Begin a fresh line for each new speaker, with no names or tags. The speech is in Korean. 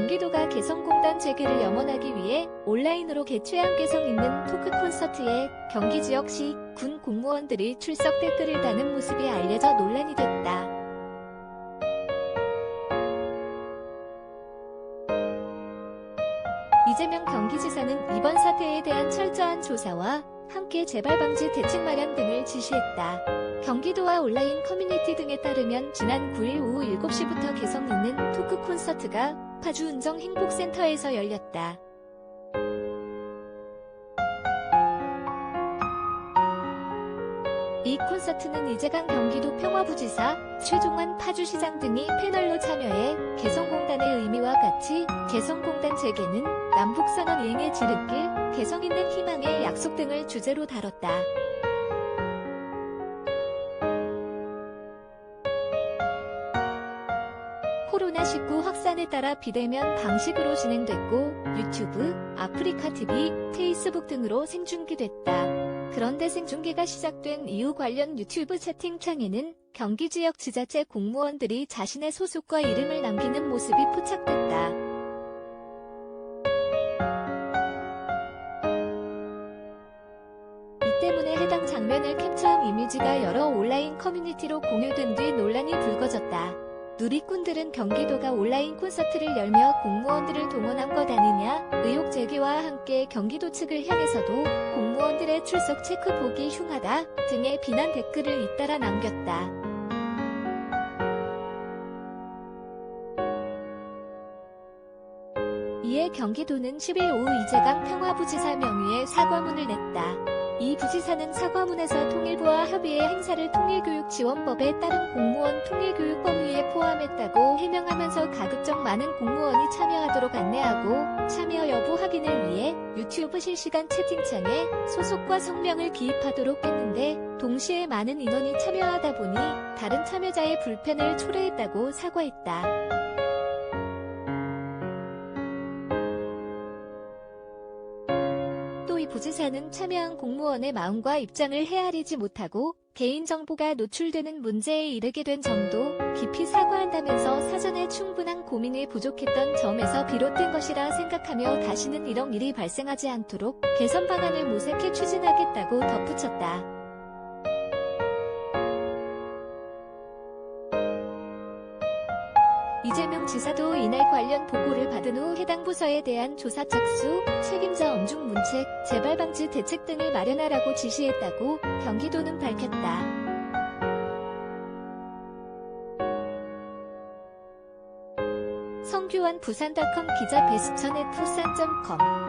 경기도가 개성공단 재개를 염원하기 위해 온라인으로 개최한 개성 있는 토크 콘서트에 경기 지역시 군 공무원들이 출석 댓글을 다는 모습이 알려져 논란이 됐다. 이재명 경기지사는 이번 사태에 대한 철저한 조사와 함께 재발 방지 대책 마련 등을 지시했다. 경기도와 온라인 커뮤니티 등에 따르면 지난 9일 오후 7시부터 개성 있는 토크 콘서트가 파주 운정 행복센터에서 열렸다. 이 콘서트는 이재강 경기도 평화부지사, 최종환 파주시장 등이 패널로 참여해 개성공단의 의미와 같이 개성공단 재개는 남북선언 이행의 지름길, 개성 있는 희망의 약속 등을 주제로 다뤘다. 코로나19 확산에 따라 비대면 방식으로 진행됐고 유튜브, 아프리카 TV, 페이스북 등으로 생중계됐다. 그런데 생중계가 시작된 이후 관련 유튜브 채팅창에는 경기 지역 지자체 공무원들이 자신의 소속과 이름을 남기는 모습이 포착됐다. 이 때문에 해당 장면을 캡처한 이미지가 여러 온라인 커뮤니티로 공유된 뒤 논란이 불거졌다. 누리꾼들은 경기도가 온라인 콘서트를 열며 공무원들을 동원한 것 아니냐 의혹 제기와 함께 경기도 측을 향해서도 공무원들의 출석 체크 보기 흉하다 등의 비난 댓글을 잇따라 남겼다. 이에 경기도는 10일 오후 이재강 평화부지사 명의의 사과문을 냈다. 이 부지사는 사과문에서 통일부와 협의해 행사를 통일교육지원법에 따른 공무원 통일교육 범위에 포함했다고 해명하면서 가급적 많은 공무원이 참여하도록 안내하고 참여 여부 확인을 위해 유튜브 실시간 채팅창에 소속과 성명을 기입하도록 했는데 동시에 많은 인원이 참여하다 보니 다른 참여자의 불편을 초래했다고 사과했다. 또이 부지사는 참여한 공무원의 마음과 입장을 헤아리지 못하고 개인정보가 노출되는 문제에 이르게 된 점도 깊이 사과한다면서 사전에 충분한 고민이 부족했던 점에서 비롯된 것이라 생각하며 다시는 이런 일이 발생하지 않도록 개선 방안을 모색해 추진하겠다고 덧붙였다. 이재명 지사도 이날 관련 보고를 받은 후 해당 부서에 대한 조사 착수, 책임자 엄중 문책, 재발 방지 대책 등을 마련하라고 지시했다고 경기도는 밝혔다. 성규환 부산닷컴 기자 배수천의 푸산.com